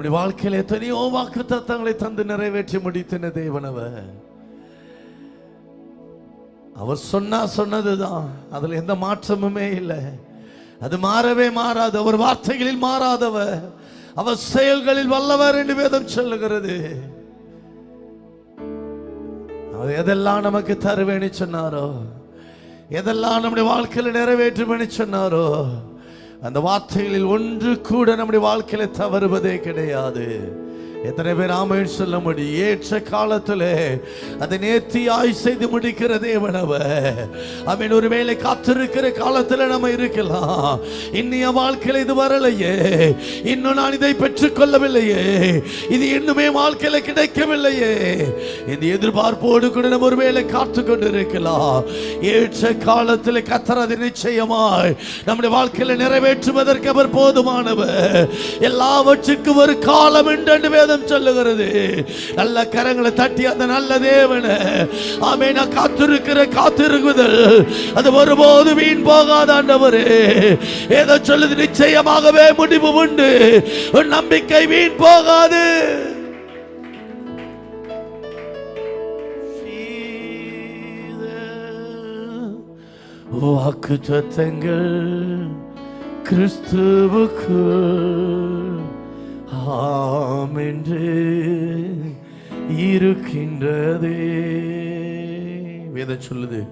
நம்முடைய வாழ்க்கையில எத்தனையோ வாக்கு தத்தங்களை தந்து நிறைவேற்றி முடித்தின தேவனவ அவர். சொன்னா சொன்னதுதான். அதுல எந்த மாற்றமுமே இல்லை. அது மாறவே மாறாது. அவர் வார்த்தைகளில் மாறாதவ அவர் செயல்களில் வல்லவர் என்று வேதம் சொல்லுகிறது. அவர் எதெல்லாம் நமக்கு தருவேன்னு சொன்னாரோ? எதெல்லாம் நம்முடைய வாழ்க்கையில் நிறைவேற்றுவேன்னு சொன்னாரோ? அந்த வார்த்தைகளில் ஒன்று கூட நம்முடைய வாழ்க்கையில தவறுவதே கிடையாது. எத்தனை பேர் ஆமைன்னு சொல்ல முடியும்? ஏற்ற காலத்தில் அதை நேர்த்தியாய் செய்து முடிக்கிற தேவனவ அவன் ஒருவேளை காத்திருக்கிற காலத்தில் நம்ம இருக்கலாம். இன்னைய வாழ்க்கையில் இது வரலையே. இன்னும் நான் இதை பெற்றுக்கொள்ளவில்லையே இது இன்னுமே வாழ்க்கையில் கிடைக்கவில்லையே. இந்த எதிர்பார்ப்போடு கூட நம்ம ஒருவேளை காத்து கொண்டு இருக்கலாம் ஏற்ற காலத்தில் கத்தரது நிச்சயமாய் நம்முடைய வாழ்க்கையில நிறைவேற்றுவதற்கு அவர் போதுமானவர். எல்லாவற்றுக்கும் ஒரு காலம் உண்டு என்று வேதம் சொல்லுகிறது. நல்ல கரங்களை தட்டி அந்த நல்ல தேவனை. ஆமே நான் காத்திருக்கிற காத்திருக்குதல். அது ஒருபோது வீண் போகாத ஆண்டவரே. ஏதோ சொல்லுது நிச்சயமாகவே முடிவு உண்டு. உன் நம்பிக்கை வீண் போகாது. வாக்கு சத்தங்கள் கிறிஸ்துவுக்கு. ஆம் என்று இருக்கின்றதே. வேத சொல்லுது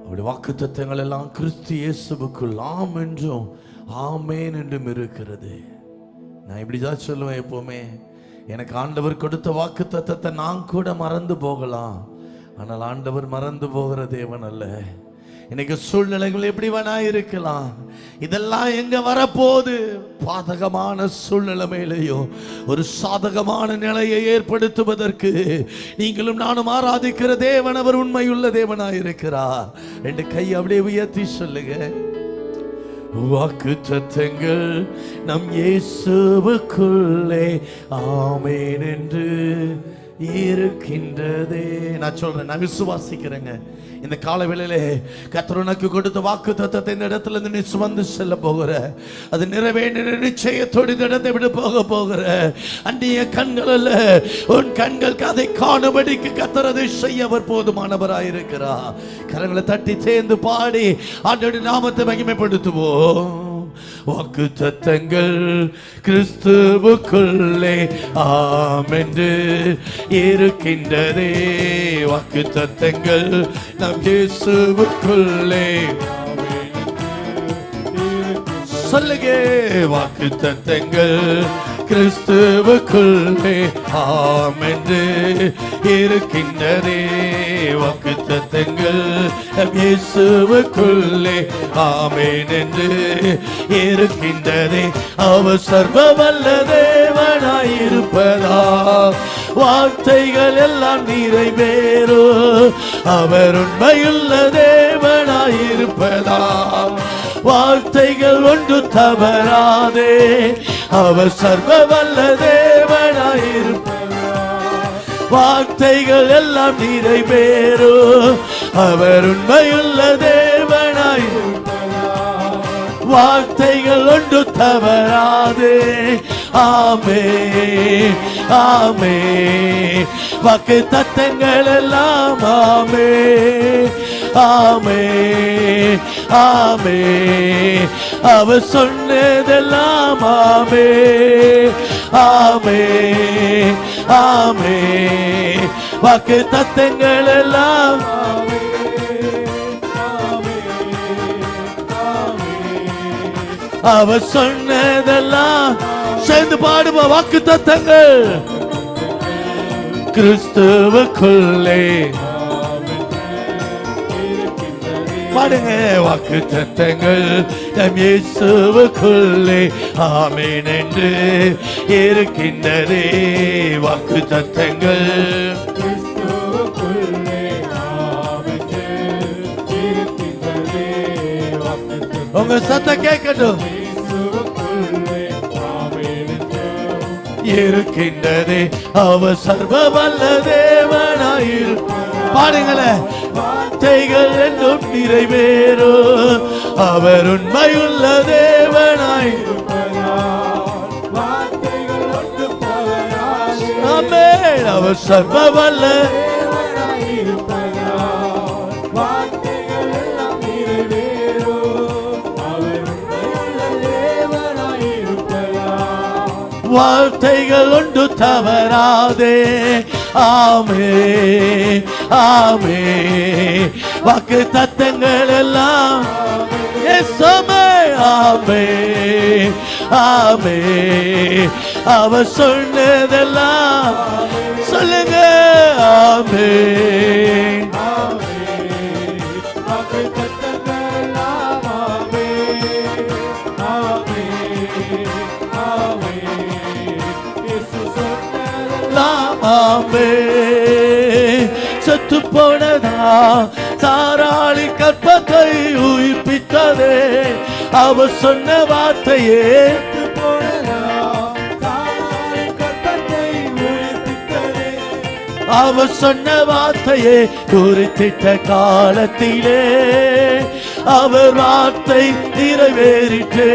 அவருடைய வாக்கு தத்துவங்கள் எல்லாம் கிறிஸ்து இயேசுக்குள் ஆம் என்றும் ஆமேன் என்றும் இருக்கிறது. நான் இப்படிதான் சொல்லுவேன் எப்போவுமே. எனக்கு ஆண்டவர் கொடுத்த வாக்கு தத்தத்தை நான் கூட மறந்து போகலாம். ஆனால் ஆண்டவர் மறந்து போகிற தேவன் அல்ல. இன்னைக்கு சூழ்நிலைகள் எப்படி வேணா இருக்கலாம். இதெல்லாம் எங்க வரப்போகுது? பாதகமான சூழ்நிலைமையிலையோ ஒரு சாதகமான நிலையை ஏற்படுத்துவதற்கு நீங்களும் நானும் ஆராதிக்கிற தேவன் அவர் உண்மையுள்ள தேவனா இருக்கிறார். ரெண்டு கை அப்படியே உயர்த்தி சொல்லுங்க. வாக்கு சத்தங்கள் நம் இயேசுவுக்குள்ளே. ஆமேன் என்று. இருக்கின்றதே. நான் சொல்றேன் நான் விசுவாசிக்கிறேங்க. இந்த கால வேளையிலே கர்த்தர் உனக்கு கொடுத்த வாக்கு தத்தத்தை இந்த இடத்துல இருந்து நீ சுமந்து செல்ல போகிற. அது நிறைவேற்ற நிச்சயத்தோடு இந்த இடத்தை விட்டு போக போகிற. அந்நிய கண்கள் அல்ல உன் கண்களுக்கு அதை காணும்படிக்கு கர்த்தர் அதை செய்ய அவர் போதுமானவராயிருக்கிறார். கரங்களை தட்டி சேர்ந்து பாடி ஆண்டோடு நாமத்தை மகிமைப்படுத்துவோம். வாக்கு தத்தங்கள் கிறிஸ்துவுக்குள்ளே ஆமென்று இருக்கின்றதே. வாக்கு தத்தங்கள் நம் இயேசுவுக்குள்ளே சொல்லுகே வாக்கு தத்தங்கள் கிறிஸ்துவுக்குள்ளே ஆமென்று இருக்கின்றதே. வாக்கு தத்தங்கள் இயேசுவுக்குள்ளே ஆமேன் என்று இருக்கின்றதே. அவர் சர்வ வல்ல தேவனாயிருப்பதா? வார்த்தைகள் எல்லாம் நிறைவேறும் அவர் உண்மையுள்ள தேவனாயிருப்பதா? வார்த்தைகள் ஒன்று தவறாதே. அவர் சர்வ வல்ல தேவனாயிருப்பதா வார்த்தைகள் எல்லாம் நிறைவேறும் அவர் உண்மையுள்ள தேவனாய் வார்த்தைகள் ஒன்று தவறாதே. ஆமே ஆமே. வாக்கு தத்தங்கள் எல்லாம் ஆமே ஆமே ஆமே. அவ சொன்னதெல்லாம் ஆமே. ஆமே. ஆமே. வாக்கு தத்தங்கள் எல்லாம் அவ சொன்னதெல்லாம் சேர்ந்து பாடுவ வாக்கு தத்தங்கள். கிறிஸ்துவுக்குள்ளே பாடுங்க. வாக்கு தத்தங்கள் நம் இயேசுவுக்குள்ளே. ஆமேன் என்று இருக்கின்றதே. வாக்கு தத்தங்கள் உங்க சத்தம் கேட்கட்டும். இருக்கின்றதே. அவர் சர்வ வல்ல தேவனாயிரு பாடுங்களே. வார்த்தைகள் என்றும் நிறைவேறும் அவர் உண்மையுள்ள தேவனாயிருப்பதா வார்த்தைகள் அவர் சர்வ வல்ல வார்த்தைகள் ஒன்று தவறாதே. ஆமே ஆமே. வாக்கு தத்தங்கள் எல்லாம் எஸ்ஸாமே ஆமே ஆமே. அவர் சொன்னதெல்லாம் சொல்லுங்க ஆமே. ஆமே செத்து போனதா? சாராளி கற்பத்தை உயிர்ப்பித்ததே. அவர் சொன்ன வார்த்தையே அவர் சொன்ன வார்த்தையே குறித்திட்ட காலத்திலே அவர் வார்த்தை நிறைவேறிட்டே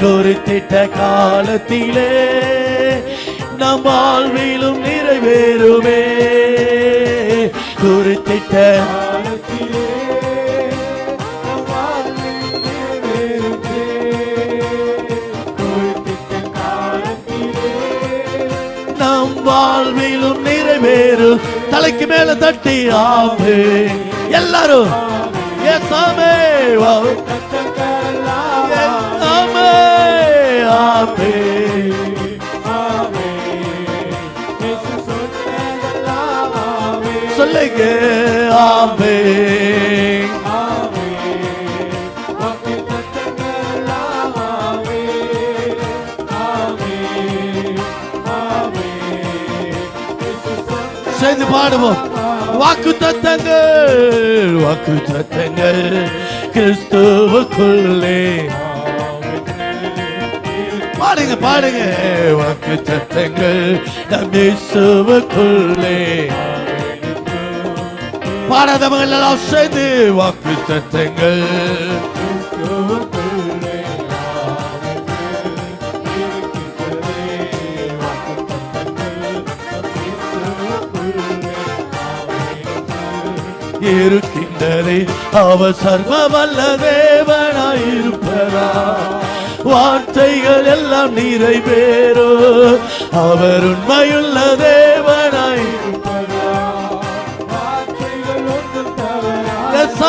குறித்திட்ட காலத்திலே நம் வாழ்விலும் நிறைவேறுமே. குறித்திட்ட நம் வாழ்விலும் நிறைவேறும் தலைக்கு மேல தட்டி ஆமே. எல்லாரும் எஸ் ஆமே. ஆமே. ஆமே சொல்லுங்க ஆமே சேர்ந்து பாடுவோம் வாக்கு தத்தங்கள் வாக்கு தத்தங்கள் கிறிஸ்துவுக்குள்ளே பாடுங்க பாடுங்க வாக்கு தத்தங்கள் நம் இயேசுவுக்குள்ளே பாடாதவங்க எல்லாம் சேர்ந்து வாக்கு தத்தங்கள் இருக்கின்றதே அவர் சர்வ வல்ல தேவனாயிருப்பதா? வார்த்தைகள் எல்லாம் நிறைவேறும் அவர் உண்மையுள்ள தேவனாய்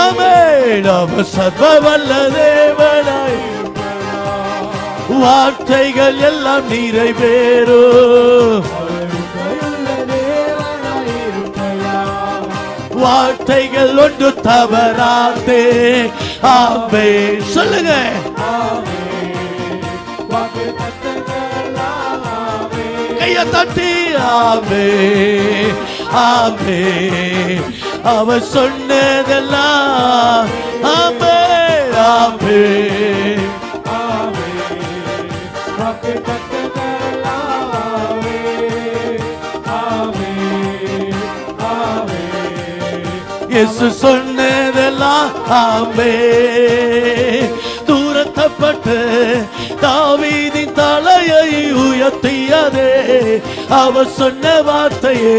சமேன் அவர் சர்வ வல்ல தேவனாய். வார்த்தைகள் எல்லாம் நிறைவேறும் வார்த்தைகள் ஒன்று தவறாதே. ஆமே சொல்லுங்க. கைய தட்டி ஆமே ஆமே. அவ சொன்னதெல்லாம். ஆமே ஆமே இயேசு சொன்னதெல்லாம் ஆமே தூரத்தப்பட்டு தாவீதின் தலையை உயர்த்தியதே. அவர் சொன்ன வார்த்தையே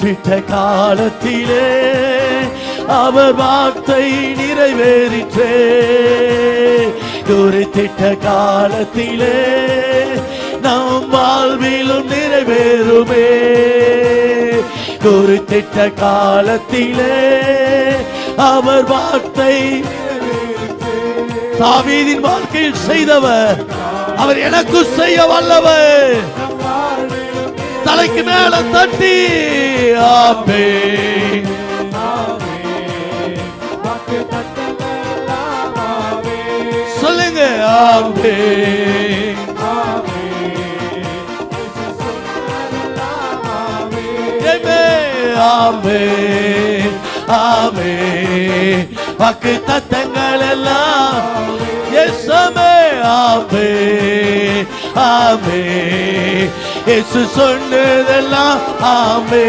குறிப்பிட்ட காலத்திலே அவர் வார்த்தை நிறைவேறிற்றே. குறித்திட்ட காலத்திலே நம் வாழ்விலும் நிறைவேறுமே. குறித்திட்ட காலத்திலே அவர் வார்த்தை தாவீதின் வாழ்க்கையில் செய்தவர் அவர் எனக்கு செய்ய வல்லவர். தலைக்கு மேல தட்டி. ஆமே சொல்லுங்க. ஆமே ஆமே ஆமே வாக்கு தத்தங்கள் எல்லாம் எஸ்ஸமே ஆமே ஆமே இயேசு சொன்னதெல்லாம் ஆமே.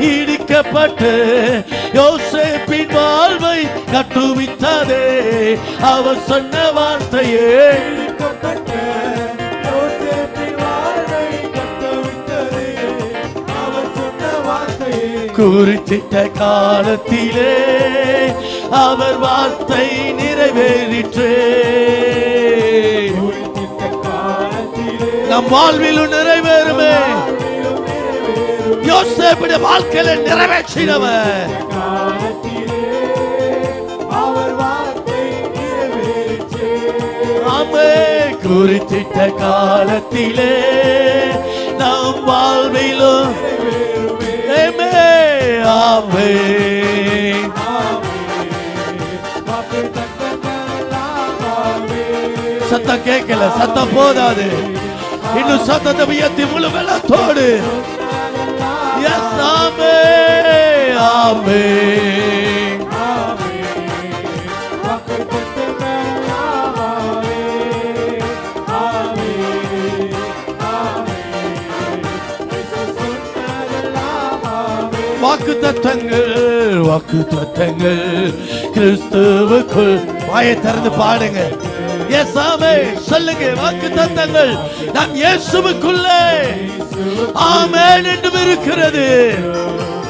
இடிக்கப்பட்டு யோசேப்பின் வாழ்வை கட்டுவித்ததே. அவர் சொன்ன வார்த்தையே. இடிக்கப்பட்ட குறித்திட்ட காலத்திலே அவர் வார்த்தை நிறைவேறிற்றே. நம் வாழ்விலும் நிறைவேறுமே. யோசேப்புடைய வாழ்க்கையில நிறைவேற்றினவர். குறித்திட்ட காலத்திலே நம் வாழ்விலும் ஆமே சத்தம் கேட்கல சத்தம் போதாது. இன்னும் சத்தத்தை உயர்த்தி முழு வெள்ளத்தோடு எஸ் ஆமே ஆமே வாக்கு தத்தங்கள் வாக்கு தத்தங்கள். கிறிஸ்துவுக்குள் வாயை திறந்து பாடுங்க. எஸ் சொல்லுங்க வாக்கு தந்தங்கள் நம் இயேசுவுக்குள்ளே. ஆமேன் என்றும் இருக்கிறது.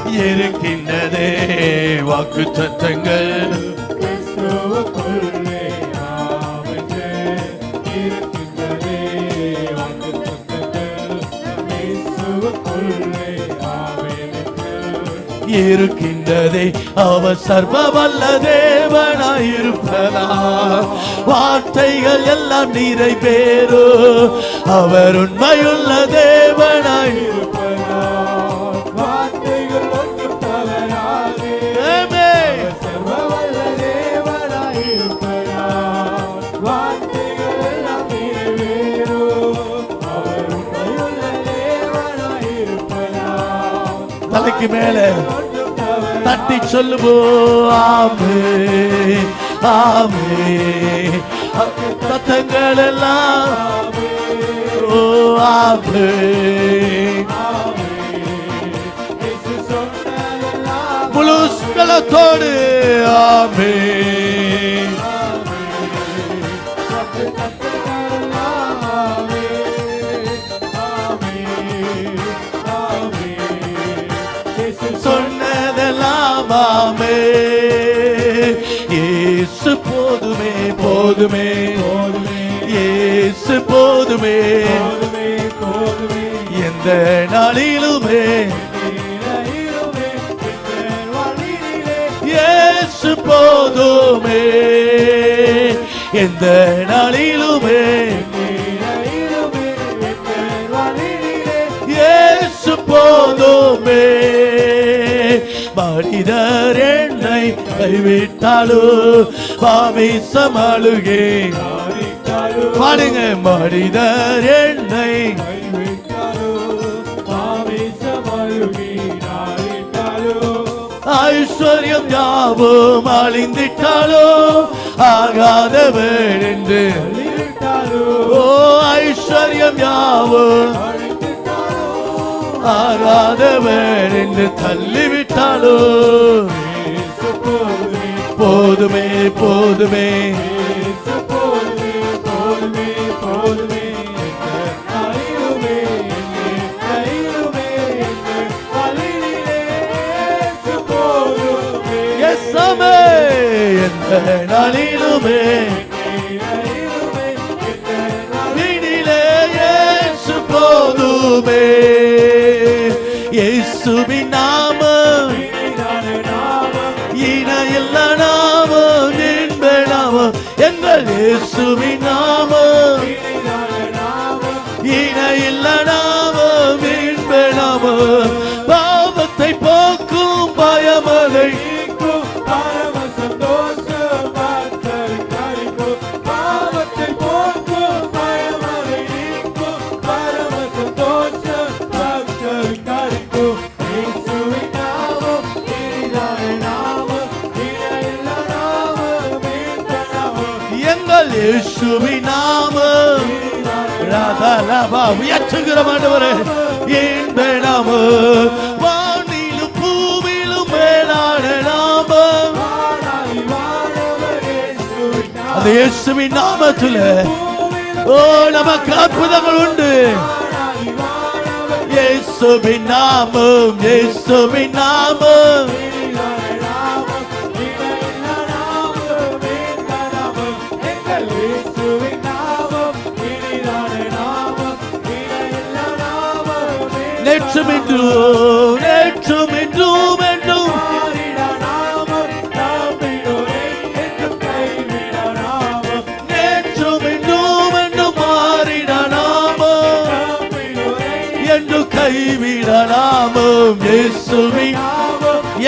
இருக்கின்றதே வாக்கு தத்தங்கள். இருக்கின்றதே. அவர் சர்வ வல்ல வார்த்தைகள் எல்லாம் நிறைவேறும் அவர் உண்மையுள்ள தேவனாயிருப்பதால் வார்த்தைகள் எல்லாம். அவர் தேவனாயிருப்பதால் தலைக்கு மேல. ஒன்றும் தவறாதே. சொல்லுவோ ஆமே ஆமே தத்தங்கள் எல்லாம் ஓ ஆமே முழு ஸ்கலத்தோடு ஆமே. போதுமே போதுமே. இயேசு போதுமே. போதுமே போதுமே. எந்த நாளிலுமே. இயேசு போதுமே. எந்த நாளிலுமே. இயேசு போதுமே. மனிதர் என்னை கைவிட்டாலும் பாவிசம் அழுகே காரிட்டாலோ பாடுங்க மனிதர் என்னை. ஐஸ்வர்யம் யாவும் அழிந்திட்டாலோ ஆகாதவர் என்று. ஓ ஐஸ்வர்யம் யாவும் அழைத்துட்டாலோ ஆகாதவர் என்று தள்ளிவிட்டாலோ. போதுமே போதுமே. போதுமே இயேசு போதுமே எந்த நாளிலுமே. போதுமே. இயேசுவின் நாமம். துதி நாமம் ராதலபா உயர்த்துகிற மாட்டவரே இந்த நாமம். வானிலும் பூவிலும் மேலான நாமம். அந்த இயேசுவின் நாமத்துல ஓ நமக்கு அற்புதங்கள் உண்டு. நாமம் நாமம். நேற்றும் இன்றும் நேற்றும் இன்றும் என்றும் நேற்றும் இன்றும் என்றும் மாறிட நாமம் என்று கைவிட நாமம் இயேசுவின்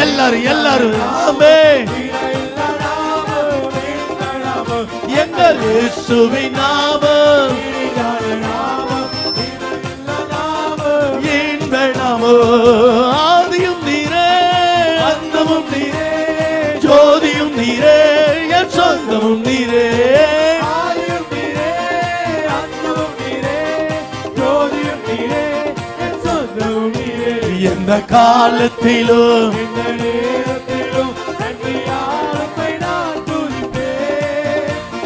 எல்லாரும் எல்லாரும் ஆமே. எங்கள் இயேசுவின் நாமம். சொந்தமும் நீரே எந்த காலத்திலும்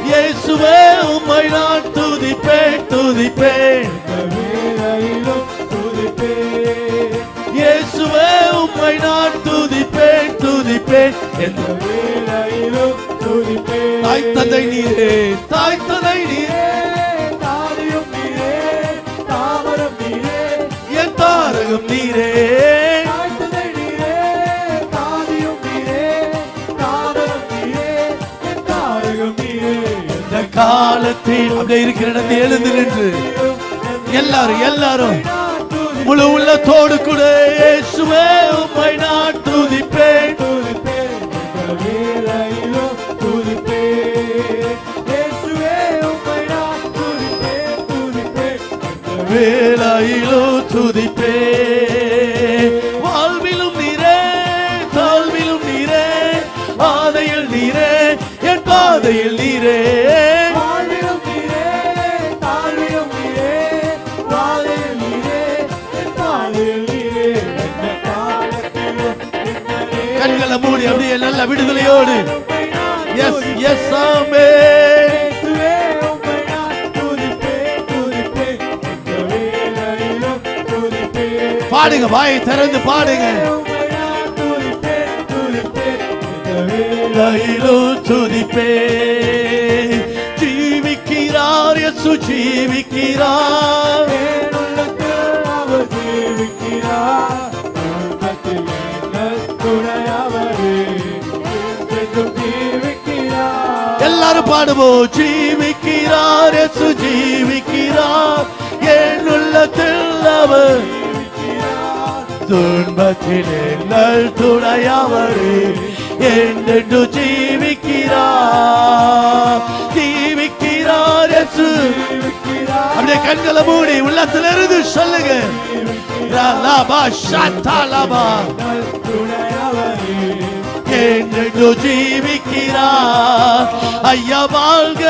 இயேசுவே உம்மை நான் துதிப்பேன் துதிப்பேன். இயேசுவே உம்மை நான் துதிப்பேன் துதிப்பேன். எந்த தாய் தந்தை நீரே தாய் தந்தை நீரே என் தாரகம் நீரே. காலத்தில் அப்படியே இருக்கிற இடத்தில் எழுந்து நின்று எல்லாரும் எல்லாரும் முழு உள்ளத்தோடு கூட இயேசுவே உம்மை நான் வேலாயிலோ துதிப்பே. வாழ்விலும் நீரே தாழ்விலும் நீரே பாதையில் நீரே என் பாதையில் நீரே. கண்களை மூடி அப்படியே நல்ல விடுதலையோடு. எஸ் எஸ் ஆமே பாடுங்க வாயை திறந்து பாடுங்க. துதிப்பே ஜீவிக்கிறார் எசு ஜீவிக்கிறார். எல்லாரும் பாடுவோம். ஜீவிக்கிறார் எசு ஜீவிக்கிறார். என் உள்ளத்தில் அவர் துன்பத்தில் எங்கள் துணையவரே என்று ஜீவிக்கிறார். ஜீவிக்கிறார் எசு அப்படியே கண்களை மூடி உள்ளத்துல இருந்து சொல்லுங்க லாபா ஷாத்தா லாபா என்று ஜீவிக்கிறார். ஐயா வாழ்க.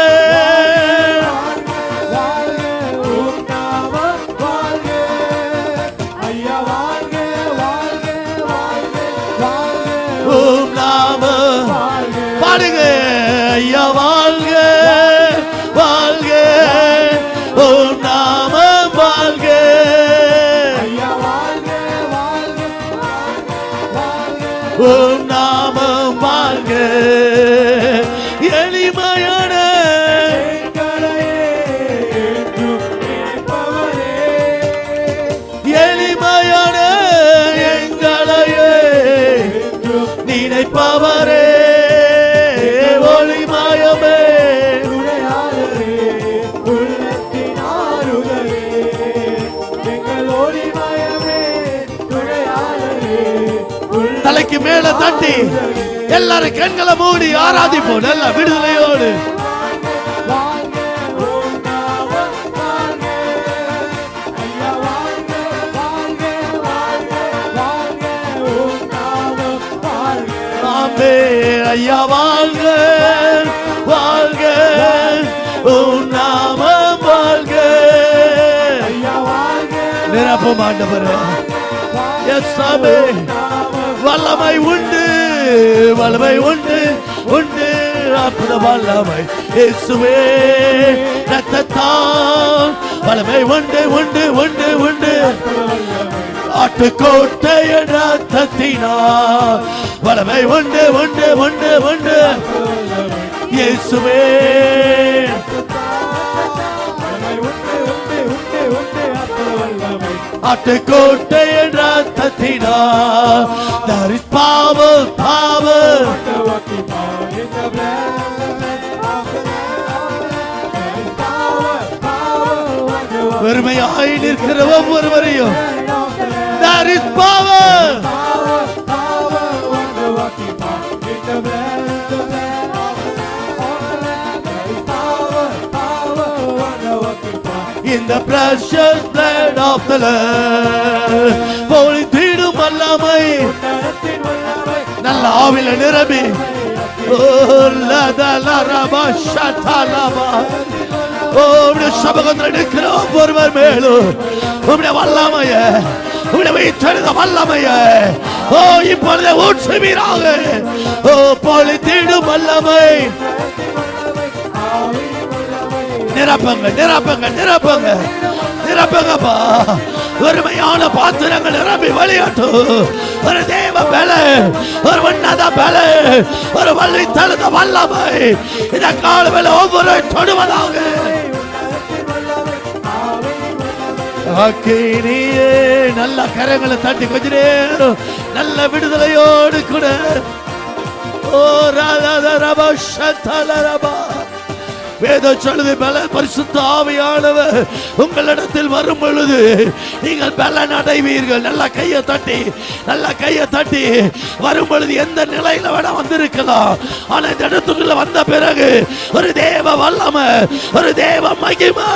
பாடுங்க ஐயா தலைக்கு மேல தட்டி எல்லாரும் கண்களை மூடி ஆராதிப்போம். நல்ல விடுதலையோடு. ஐயா வாழ்க வாழ்க. உன் நாம வாழ்க. நிரப்பும் ஆண்டவரே. எஸ்ஸாமே வல்லமை உண்டு வல்லமை உண்டு உண்டு அற்புத வல்லமை. இயேசுவே ரத்தத்தால் வல்லமை உண்டு உண்டு உண்டு உண்டு. ஆட்டுக்கோட்டை ரத்தத்தினால் வல்லமை உண்டு உண்டு உண்டு உண்டு. இயேசுவே ஆட்டுக்கோட்டை என்ற தத்தினா There is பாவ power வெறுமையாய் நிற்கிற ஒவ்வொருவரையும் There is power in the precious blood of the Lamb. பொழித்திடும் வல்லமை உன்னதத்தின் வல்லமை நல்ல ஆவில நிரம்பி ஓ லதலரபா ஷதலபா ஓ உடைய சமூகத்தில் நிற்கிற ஒவ்வொருவர் மேலும். உடைய வல்லமைய. உடைய வைத்தெழுத வல்லமைய. ஓ இப்பொழுது ஊற்றுவீராக. ஓ பொழித்திடும் வல்லமை நிரப்புங்க நிரப்புங்க நிரப்புங்க. நிரப்புங்கப்பா. ஒருமையான பாத்திரங்கள் நிரம்பி விளையாட்டும் ஒரு தேவ பல ஒரு உன்னத பல ஒரு வள்ளி தழுத வல்லமை. இந்த காலவில் ஒவ்வொரு தொடுவதாக. நல்ல கரங்களை தட்டி கொஞ்ச நேரம் நல்ல விடுதலையோடு கூட. ஓ ராதா ரபா சத்தல ரபா. வேத சொல்லுது பல பரிசுத்த ஆவியானவர் உங்களிடத்தில் வரும் பொழுது நீங்கள் பலன் அடைவீர்கள். நல்ல கையை தட்டி நல்ல கையை தட்டி வரும் பொழுது எந்த நிலையில வேணா வந்திருக்கலாம். ஆனால் இந்த இடத்துக்குள்ள வந்த பிறகு ஒரு தேவ வல்லமை ஒரு தேவ மகிமை.